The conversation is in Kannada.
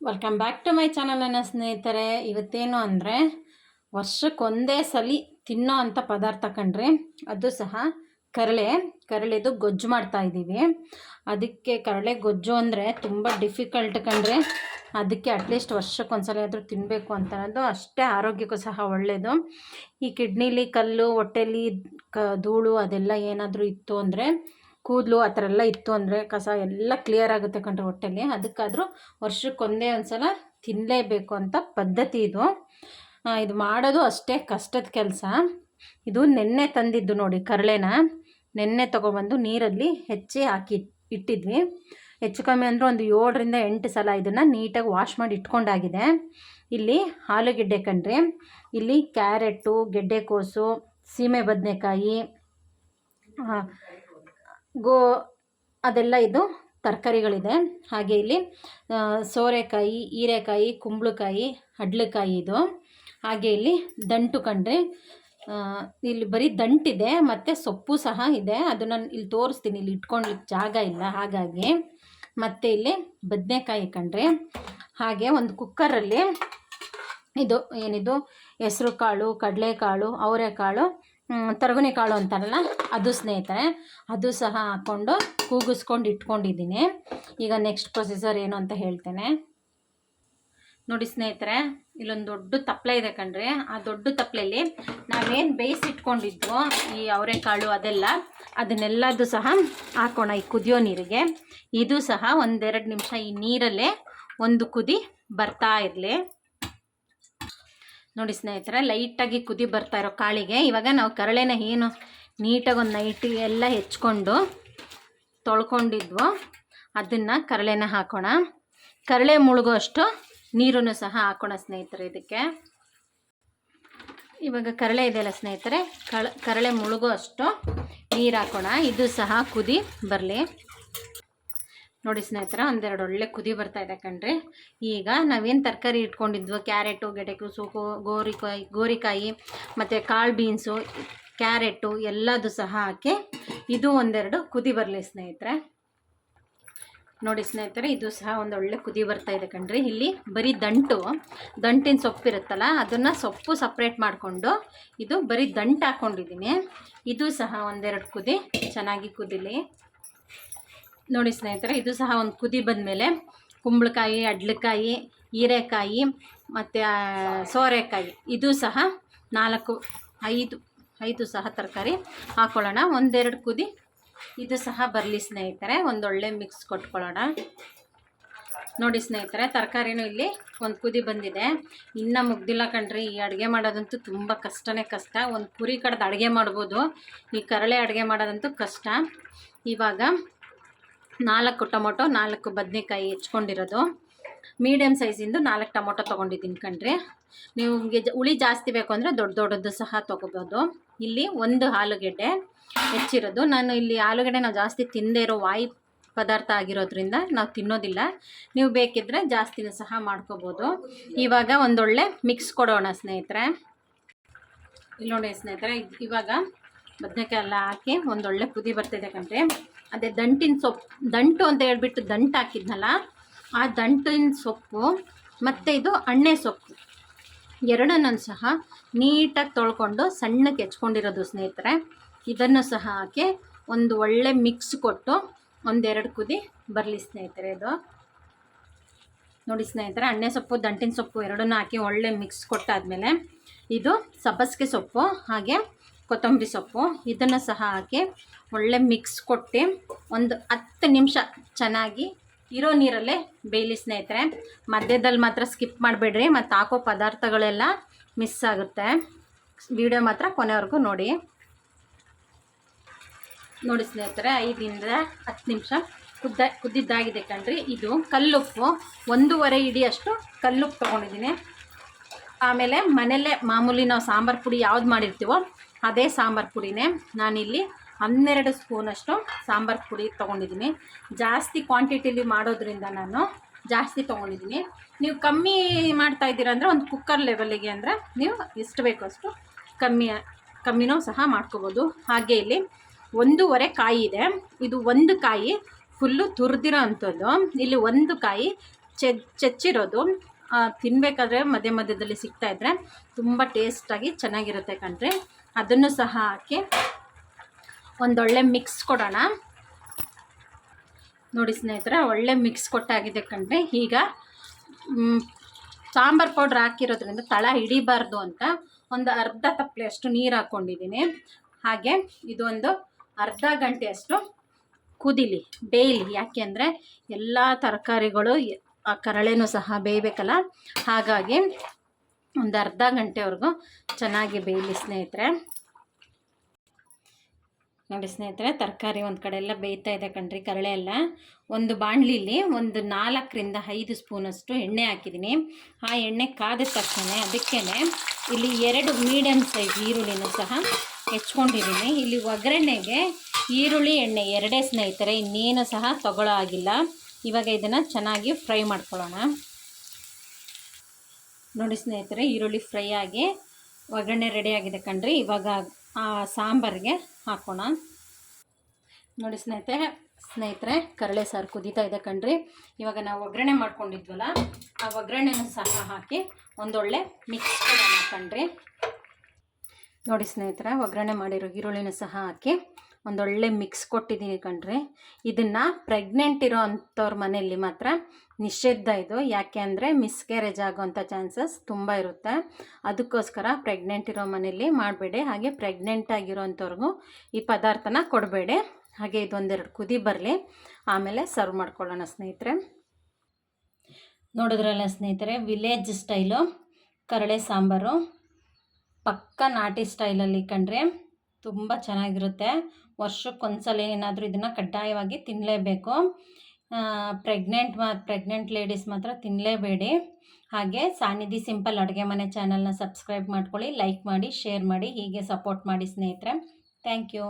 Welcome back to my channel ಅನ್ನ ಸ್ನೇಹಿತರೆ. ಇವತ್ತೇನು ಅಂದರೆ ವರ್ಷಕ್ಕೊಂದೇ ಸಲ ತಿನ್ನೋ ಅಂಥ ಪದಾರ್ಥ ಕಣ್ರಿ. ಅದು ಸಹ ಕರಳೆ. ಕರಳೆದು ಗೊಜ್ಜು ಮಾಡ್ತಾ ಇದ್ದೀವಿ. ಅದಕ್ಕೆ ಕರಳೆ ಗೊಜ್ಜು ಅಂದರೆ ತುಂಬ ಡಿಫಿಕಲ್ಟ್ ಕಣ್ರಿ. ಅದಕ್ಕೆ ಅಟ್ಲೀಸ್ಟ್ ವರ್ಷಕ್ಕೊಂದ್ಸಲ ಆದರೂ ತಿನ್ನಬೇಕು ಅಂತ ಅನ್ನೋದು ಅಷ್ಟೇ ಆರೋಗ್ಯಕ್ಕೂ ಸಹ ಒಳ್ಳೆಯದು ಈ ಕಿಡ್ನಿಲಿ ಕಲ್ಲು, ಹೊಟ್ಟೆಲಿ ಕ ಧೂಳು ಅದೆಲ್ಲ ಏನಾದರೂ ಇತ್ತು ಅಂದರೆ ಕೂದಲು ಆ ಥರ ಎಲ್ಲ ಇತ್ತು ಅಂದರೆ ಕಸ ಎಲ್ಲ ಕ್ಲಿಯರ್ ಆಗುತ್ತೆ ಕಂಡ್ರೆ ಹೊಟ್ಟೆಲಿ. ಅದಕ್ಕಾದರೂ ವರ್ಷಕ್ಕೊಂದೇ ಒಂದು ಸಲ ತಿನ್ನಲೇಬೇಕು ಅಂತ ಪದ್ಧತಿ ಇದು. ಇದು ಮಾಡೋದು ಅಷ್ಟೇ ಕಷ್ಟದ ಕೆಲಸ. ಇದು ನೆನ್ನೆ ತಂದಿದ್ದು ನೋಡಿ ಕರಳೆನ. ನೆನ್ನೆ ತೊಗೊಬಂದು ನೀರಲ್ಲಿ ಹೆಚ್ಚಿ ಹಾಕಿ ಇಟ್ಟಿದ್ವಿ. ಹೆಚ್ಚು ಕಮ್ಮಿ ಅಂದರೆ ಒಂದು ಏಳರಿಂದ ಎಂಟು ಸಲ ಇದನ್ನು ನೀಟಾಗಿ ವಾಶ್ ಮಾಡಿ ಇಟ್ಕೊಂಡಾಗಿದೆ. ಇಲ್ಲಿ ಆಲೂಗೆಡ್ಡೆ ಕಣ್ರಿ. ಇಲ್ಲಿ ಕ್ಯಾರೆಟು ಗೆಡ್ಡೆಕೋಸು ಸೀಮೆ ಬದನೆಕಾಯಿ ಗೋ, ಅದೆಲ್ಲ ಇದು ತರಕಾರಿಗಳಿದೆ. ಹಾಗೆ ಇಲ್ಲಿ ಸೋರೆಕಾಯಿ, ಹೀರೆಕಾಯಿ, ಕುಂಬಳಕಾಯಿ, ಹಡ್ಲಕಾಯಿ ಇದು. ಹಾಗೆ ಇಲ್ಲಿ ದಂಟು ಕಂಡ್ರೆ ಇಲ್ಲಿ ಬರೀ ದಂಟಿದೆ, ಮತ್ತು ಸೊಪ್ಪು ಸಹ ಇದೆ. ಅದನ್ನು ಇಲ್ಲಿ ತೋರಿಸ್ತೀನಿ, ಇಲ್ಲಿ ಇಟ್ಕೊಳ್ಳಿಕ್ಕೆ ಜಾಗ ಇಲ್ಲ, ಹಾಗಾಗಿ. ಮತ್ತು ಇಲ್ಲಿ ಬದನೆಕಾಯಿ ಕಂಡ್ರೆ, ಹಾಗೆ ಒಂದು ಕುಕ್ಕರಲ್ಲಿ ಇದು ಏನಿದು ಹೆಸರು ಕಾಳು ಕಡಲೆಕಾಳು, ಅವರೆಕಾಳು ತರಗುನಿ ಕಾಳು ಅಂತಾರಲ್ಲ, ಅದು ಸ್ನೇಹಿತರೆ, ಅದು ಸಹ ಹಾಕ್ಕೊಂಡು ಕೂಗಿಸ್ಕೊಂಡು ಇಟ್ಕೊಂಡಿದ್ದೀನಿ. ಈಗ ನೆಕ್ಸ್ಟ್ ಪ್ರೊಸೀಜರ್ ಏನು ಅಂತ ಹೇಳ್ತೇನೆ. ನೋಡಿ ಸ್ನೇಹಿತರೆ, ಇಲ್ಲೊಂದು ದೊಡ್ಡ ತಪ್ಪಲೆ ಇದೆ ಕಣ್ರಿ. ಆ ದೊಡ್ಡ ತಪ್ಪಲೆಯಲ್ಲಿ ನಾವೇನು ಬೇಯಿಸಿಟ್ಕೊಂಡಿದ್ವೋ ಈ ಅವರೆಕಾಳು ಅದೆಲ್ಲ, ಅದನ್ನೆಲ್ಲದು ಸಹ ಹಾಕೋಣ ಈ ಕುದಿಯೋ ನೀರಿಗೆ. ಇದು ಸಹ ಒಂದೆರಡು ನಿಮಿಷ ಈ ನೀರಲ್ಲೇ ಒಂದು ಕುದಿ ಬರ್ತಾ ಇರಲಿ. ನೋಡಿ ಸ್ನೇಹಿತರೆ, ಲೈಟಾಗಿ ಕುದಿ ಬರ್ತಾ ಇರೋ ಕಾಳಿಗೆ ಇವಾಗ ನಾವು ಕರಳೆನ ಏನು ನೀಟಾಗಿ ಒಂದು ನೈಟಿ ಎಲ್ಲ ಹೆಚ್ಕೊಂಡು ತೊಳ್ಕೊಂಡಿದ್ವು. ಅದನ್ನು ಕರಳೆನ ಹಾಕೋಣ. ಕರಳೆ ಮುಳುಗೋ ಅಷ್ಟು ನೀರನ್ನು ಸಹ ಹಾಕೋಣ ಸ್ನೇಹಿತರೆ ಇದಕ್ಕೆ. ಇವಾಗ ಕರಳೆ ಇದೆಯಲ್ಲ ಸ್ನೇಹಿತರೆ, ಕಳ, ಕರಳೆ ಮುಳುಗೋ ಅಷ್ಟು ನೀರು ಹಾಕೋಣ. ಇದು ಸಹ ಕುದಿ ಬರಲಿ. ನೋಡಿ ಸ್ನೇಹಿತರ, ಒಂದೆರಡು ಒಳ್ಳೆ ಕುದಿ ಬರ್ತಾ ಇದೆ ಕಣ್ರಿ. ಈಗ ನಾವೇನು ತರಕಾರಿ ಇಟ್ಕೊಂಡಿದ್ವೋ, ಕ್ಯಾರೆಟು ಗೆಡೆಕು ಸೂಕು, ಗೋರಿಕಾಯಿ ಗೋರಿಕಾಯಿ, ಮತ್ತು ಕಾಳು ಬೀನ್ಸು, ಕ್ಯಾರೆಟು ಎಲ್ಲದು ಸಹ ಹಾಕಿ ಇದು ಒಂದೆರಡು ಕುದಿ ಬರಲಿ ಸ್ನೇಹಿತರೆ. ನೋಡಿ ಸ್ನೇಹಿತರೆ, ಇದು ಸಹ ಒಂದು ಒಳ್ಳೆ ಕುದಿ ಬರ್ತಾ ಇದೆ ಕಣ್ರಿ. ಇಲ್ಲಿ ಬರೀ ದಂಟು, ದಂಟಿನ ಸೊಪ್ಪು ಇರುತ್ತಲ್ಲ, ಅದನ್ನು ಸೊಪ್ಪು ಸಪ್ರೇಟ್ ಮಾಡಿಕೊಂಡು ಇದು ಬರೀ ದಂಟು ಹಾಕ್ಕೊಂಡಿದ್ದೀನಿ ಇದು ಸಹ ಒಂದೆರಡು ಕುದಿ, ಚೆನ್ನಾಗಿ ಕುದಿಲಿ. ನೋಡಿ ಸ್ನೇಹಿತರೆ, ಇದು ಸಹ ಒಂದು ಕುದಿ ಬಂದಮೇಲೆ ಕುಂಬಳಕಾಯಿ, ಅಡ್ಲಕಾಯಿ, ಹೀರೆಕಾಯಿ ಮತ್ತು ಸೋರೆಕಾಯಿ. ಇದು ಸಹ ನಾಲ್ಕು, ಐದು ಐದು ಸಹ ತರಕಾರಿ ಹಾಕ್ಕೊಳ್ಳೋಣ ಒಂದೆರಡು ಕುದಿ ಇದು ಸಹ ಬರಲಿ ಸ್ನೇಹಿತರೆ, ಒಂದೊಳ್ಳೆ ಮಿಕ್ಸ್ ಕೊಟ್ಕೊಳ್ಳೋಣ. ನೋಡಿ ಸ್ನೇಹಿತರೆ, ತರಕಾರಿನೂ ಇಲ್ಲಿ ಒಂದು ಕುದಿ ಬಂದಿದೆ. ಇನ್ನೂ ಮುಗ್ದಿಲ್ಲ ಕಣ್ರಿ, ಈ ಅಡುಗೆ ಮಾಡೋದಂತೂ ತುಂಬ ಕಷ್ಟನೇ ಕಷ್ಟ. ಒಂದು ಪುರಿ ಕಡ್ದು ಅಡುಗೆ ಮಾಡ್ಬೋದು, ಈ ಕರಳೆ ಅಡುಗೆ ಮಾಡೋದಂತೂ ಕಷ್ಟ. ಇವಾಗ ನಾಲ್ಕು ಟೊಮೊಟೊ, ನಾಲ್ಕು ಬದನೆಕಾಯಿ ಹೆಚ್ಕೊಂಡಿರೋದು. ಮೀಡಿಯಮ್ ಸೈಜಿಂದು ನಾಲ್ಕು ಟೊಮೊಟೊ ತೊಗೊಂಡಿದ್ದೀನಿ ಕಣ್ರಿ. ನಿಮಗೆ ಹುಳಿ ಜಾಸ್ತಿ ಬೇಕು ಅಂದರೆ ದೊಡ್ಡ ದೊಡ್ಡದು ಸಹ ತೊಗೋಬೋದು. ಇಲ್ಲಿ ಒಂದು ಆಲೂಗೆಡ್ಡೆ ಹೆಚ್ಚಿರೋದು. ನಾನು ಇಲ್ಲಿ ಆಲೂಗೆಡ್ಡೆ ನಾವು ಜಾಸ್ತಿ ತಿಂದೇ ಇರೋ ವಾಯು ಪದಾರ್ಥ ಆಗಿರೋದ್ರಿಂದ ನಾವು ತಿನ್ನೋದಿಲ್ಲ. ನೀವು ಬೇಕಿದ್ದರೆ ಜಾಸ್ತಿನೂ ಸಹ ಮಾಡ್ಕೋಬೋದು. ಇವಾಗ ಒಂದೊಳ್ಳೆ ಮಿಕ್ಸ್ ಕೊಡೋಣ ಸ್ನೇಹಿತರೆ. ಇಲ್ಲಿ ನೋಡಿ ಸ್ನೇಹಿತರೆ, ಇವಾಗ ಬದನೆಕಾಯಿ ಎಲ್ಲ ಹಾಕಿ ಒಂದೊಳ್ಳೆ ಕುದಿ ಬರ್ತಿದೆ ಕಣ್ರಿ. ಅದೇ ದಂಟಿನ ಸೊಪ್ಪು, ದಂಟು ಅಂತ ಹೇಳ್ಬಿಟ್ಟು ದಂಟು ಹಾಕಿದ್ನಲ್ಲ, ಆ ದಂಟಿನ ಸೊಪ್ಪು ಮತ್ತು ಇದು ಅಣ್ಣೆ ಸೊಪ್ಪು. ಎರಡನ್ನೂ ಸಹ ನೀಟಾಗಿ ತೊಳ್ಕೊಂಡು ಸಣ್ಣಕ್ಕೆ ಹೆಚ್ಕೊಂಡಿರೋದು ಸ್ನೇಹಿತರೆ, ಇದನ್ನು ಸಹ ಹಾಕಿ ಒಂದು ಒಳ್ಳೆ ಮಿಕ್ಸ್ ಕೊಟ್ಟು ಒಂದೆರಡು ಕುದಿ ಬರಲಿ ಸ್ನೇಹಿತರೆ ಇದು. ನೋಡಿ ಸ್ನೇಹಿತರೆ, ಅಣ್ಣೆ ಸೊಪ್ಪು, ದಂಟಿನ ಸೊಪ್ಪು ಎರಡನ್ನೂ ಹಾಕಿ ಒಳ್ಳೆ ಮಿಕ್ಸ್ ಕೊಟ್ಟಾದಮೇಲೆ ಇದು ಸಬ್ಬಸಿಗೆ ಸೊಪ್ಪು ಹಾಗೆ ಕೊತ್ತಂಬರಿ ಸೊಪ್ಪು. ಇದನ್ನು ಸಹ ಹಾಕಿ ಒಳ್ಳೆ ಮಿಕ್ಸ್ ಕೊಟ್ಟು ಒಂದು ಹತ್ತು ನಿಮಿಷ ಚೆನ್ನಾಗಿ ಇರೋ ನೀರಲ್ಲೇ ಬೇಯಲಿ ಸ್ನೇಹಿತರೆ. ಮಧ್ಯದಲ್ಲಿ ಮಾತ್ರ ಸ್ಕಿಪ್ ಮಾಡಬೇಡ್ರಿ. ಮತ್ತು ಹಾಕೋ ಪದಾರ್ಥಗಳೆಲ್ಲ ಮಿಸ್ ಆಗುತ್ತೆ. ವಿಡಿಯೋ ಮಾತ್ರ ಕೊನೆವರೆಗೂ ನೋಡಿ. ನೋಡಿ ಸ್ನೇಹಿತರೆ, ಐದರಿಂದ ಹತ್ತು ನಿಮಿಷ ಕುದ್ದ, ಕುದ್ದಿದ್ದಾಗಿದೆ ಕಣ್ರಿ. ಇದು ಕಲ್ಲುಪ್ಪು. ಒಂದೂವರೆ ಇಡಿಯಷ್ಟು ಕಲ್ಲುಪ್ಪು ತೊಗೊಂಡಿದ್ದೀನಿ. ಆಮೇಲೆ ಮನೆಯಲ್ಲೇ ಮಾಮೂಲಿ ನಾವು ಸಾಂಬಾರು ಪುಡಿ ಯಾವ್ದು ಮಾಡಿರ್ತೀವೋ ಅದೇ ಸಾಂಬಾರು ಪುಡಿನೇ ನಾನಿಲ್ಲಿ ಹನ್ನೆರಡು ಸ್ಪೂನಷ್ಟು ಸಾಂಬಾರು ಪುಡಿ ತೊಗೊಂಡಿದ್ದೀನಿ. ಜಾಸ್ತಿ ಕ್ವಾಂಟಿಟಿಲಿ ಮಾಡೋದ್ರಿಂದ ನಾನು ಜಾಸ್ತಿ ತೊಗೊಂಡಿದ್ದೀನಿ. ನೀವು ಕಮ್ಮಿ ಮಾಡ್ತಾ ಇದ್ದೀರಾ ಅಂದರೆ ಒಂದು ಕುಕ್ಕರ್ ಲೆವೆಲಿಗೆ ಅಂದರೆ ನೀವು ಎಷ್ಟು ಬೇಕೋ ಅಷ್ಟು ಕಮ್ಮಿ, ಕಮ್ಮಿನೂ ಸಹ ಮಾಡ್ಕೋಬೋದು. ಹಾಗೆ ಇಲ್ಲಿ ಒಂದೂವರೆ ಕಾಯಿ ಇದೆ. ಇದು ಒಂದು ಕಾಯಿ ಫುಲ್ಲು ತುರಿದಿರೋ ಅಂಥದ್ದು. ಇಲ್ಲಿ ಒಂದು ಕಾಯಿ ಚೆ, ಚೆಚ್ಚಿರೋದು. ಆ, ತಿನ್ಬೇಕಾದ್ರೆ ಮಧ್ಯ ಮಧ್ಯದಲ್ಲಿ ಸಿಗ್ತಾ ಇದ್ರೆ ತುಂಬ ಟೇಸ್ಟಾಗಿ ಚೆನ್ನಾಗಿರುತ್ತೆ ಕಣ್ರಿ. ಅದನ್ನು ಸಹ ಹಾಕಿ ಒಂದೊಳ್ಳೆ ಮಿಕ್ಸ್ ಕೊಡೋಣ. ನೋಡಿ ಸ್ನೇಹಿತರೆ ಒಳ್ಳೆ ಮಿಕ್ಸ್ ಕೊಟ್ಟಾಗಿದೆ ಕಣ್ರಿ. ಈಗ ಸಾಂಬಾರು ಪೌಡ್ರ್ ಹಾಕಿರೋದ್ರಿಂದ ತಳ ಹಿಡಿಬಾರ್ದು ಅಂತ ಒಂದು ಅರ್ಧ ತಪ್ಪಲೆಯಷ್ಟು ನೀರು ಹಾಕ್ಕೊಂಡಿದ್ದೀನಿ ಹಾಗೆ ಇದೊಂದು ಅರ್ಧ ಗಂಟೆಯಷ್ಟು ಕುದಿಲಿ ಬೇಯಲಿ. ಯಾಕೆ ಅಂದರೆ ಎಲ್ಲ ತರಕಾರಿಗಳು ಆ ಕರಳೆನೂ ಸಹ ಬೇಯಬೇಕಲ್ಲ? ಹಾಗಾಗಿ ಒಂದು ಅರ್ಧ ಗಂಟೆವರೆಗೂ ಚೆನ್ನಾಗಿ ಬೇಯಲಿ ಸ್ನೇಹಿತರೆ. ನೋಡಿ ಸ್ನೇಹಿತರೆ, ತರಕಾರಿ ಒಂದು ಕಡೆ ಎಲ್ಲ ಬೇಯ್ತಾ ಇದೆ ಕಣ್ರಿ ಕರಳೆ ಎಲ್ಲ. ಒಂದು ಬಾಣಲಿಲಿ ಒಂದು ನಾಲ್ಕರಿಂದ ಐದು ಸ್ಪೂನಷ್ಟು ಎಣ್ಣೆ ಹಾಕಿದ್ದೀನಿ. ಆ ಎಣ್ಣೆ ಕಾದ ತಕ್ಷಣ ಅದಕ್ಕೇ ಇಲ್ಲಿ ಎರಡು ಮೀಡಿಯಮ್ ಸೈಜ್ ಈರುಳ್ಳಿನೂ ಸಹ ಹೆಚ್ಕೊಂಡಿದ್ದೀನಿ. ಇಲ್ಲಿ ಒಗ್ಗರಣೆಗೆ ಈರುಳ್ಳಿ ಎಣ್ಣೆ ಎರಡೇ ಸ್ನೇಹಿತರೆ, ಇನ್ನೇನು ಸಹ ತಗೊಳ್ಳೋ ಆಗಿಲ್ಲ ಇವಾಗ ಇದನ್ನು ಚೆನ್ನಾಗಿ ಫ್ರೈ ಮಾಡ್ಕೊಳ್ಳೋಣ. ನೋಡಿ ಸ್ನೇಹಿತರೆ, ಈರುಳ್ಳಿ ಫ್ರೈ ಆಗಿ ಒಗ್ಗರಣೆ ರೆಡಿ ಆಗಿದೆ ಕಣ್ರಿ. ಇವಾಗ ಆ ಸಾಂಬಾರಿಗೆ ಹಾಕೋಣ. ನೋಡಿ ಸ್ನೇಹಿತರೆ ಸ್ನೇಹಿತರೆ, ಕರಳೆ ಸಾರು ಕುದೀತಾ ಇದೆ ಕಣ್ರಿ. ಇವಾಗ ನಾವು ಒಗ್ಗರಣೆ ಮಾಡ್ಕೊಂಡಿದ್ವಲ್ಲ, ಆ ಒಗ್ಗರಣೆನೂ ಸಹ ಹಾಕಿ ಒಂದೊಳ್ಳೆ ಮಿಕ್ಸ್ ಕಣ್ರಿ. ನೋಡಿ ಸ್ನೇಹಿತರೆ, ಒಗ್ಗರಣೆ ಮಾಡಿರೋ ಈರುಳ್ಳಿನೂ ಸಹ ಹಾಕಿ ಒಂದೊಳ್ಳೆ ಮಿಕ್ಸ್ ಕೊಟ್ಟಿದ್ದೀನಿ ಕಣ್ರಿ. ಇದನ್ನು ಪ್ರೆಗ್ನೆಂಟ್ ಇರೋ ಅಂಥವ್ರ ಮನೆಯಲ್ಲಿ ಮಾತ್ರ ನಿಷೇಧ ಇದು. ಯಾಕೆ ಅಂದರೆ ಮಿಸ್ಕ್ಯಾರೇಜ್ ಆಗೋವಂಥ ಚಾನ್ಸಸ್ ತುಂಬ ಇರುತ್ತೆ. ಅದಕ್ಕೋಸ್ಕರ ಪ್ರೆಗ್ನೆಂಟ್ ಇರೋ ಮನೆಯಲ್ಲಿ ಮಾಡಬೇಡಿ. ಹಾಗೆ ಪ್ರೆಗ್ನೆಂಟ್ ಆಗಿರೋಂಥವ್ರಿಗೂ ಈ ಪದಾರ್ಥನ ಕೊಡಬೇಡಿ. ಹಾಗೆ ಇದೊಂದೆರಡು ಕುದಿ ಬರಲಿ. ಆಮೇಲೆ ಸರ್ವ್ ಮಾಡ್ಕೊಳ್ಳೋಣ ಸ್ನೇಹಿತರೆ. ನೋಡಿದ್ರಲ್ಲ ಸ್ನೇಹಿತರೆ ವಿಲೇಜ್ ಸ್ಟೈಲು ಕರಳೆ ಸಾಂಬಾರು, ಪಕ್ಕ ನಾಟಿ ಸ್ಟೈಲಲ್ಲಿ ಕಂಡ್ರೆ ತುಂಬ ಚೆನ್ನಾಗಿರುತ್ತೆ. ವರ್ಷಕ್ಕೊಂದ್ಸಲ ಏನಾದರೂ ಇದನ್ನು ಕಡ್ಡಾಯವಾಗಿ ತಿನ್ನಲೇಬೇಕು ಪ್ರೆಗ್ನೆಂಟ್ ಮಾ ಪ್ರೆಗ್ನೆಂಟ್ ಲೇಡೀಸ್ ಮಾತ್ರ ತಿನ್ನಲೇಬೇಡಿ ಹಾಗೆ ಸಾನಿಧಿ ಸಿಂಪಲ್ ಅಡುಗೆ ಮನೆ ಚಾನಲ್ನ ಸಬ್ಸ್ಕ್ರೈಬ್ ಮಾಡ್ಕೊಳ್ಳಿ ಲೈಕ್ ಮಾಡಿ ಶೇರ್ ಮಾಡಿ, ಹೀಗೆ ಸಪೋರ್ಟ್ ಮಾಡಿ ಸ್ನೇಹಿತರೆ. Thank you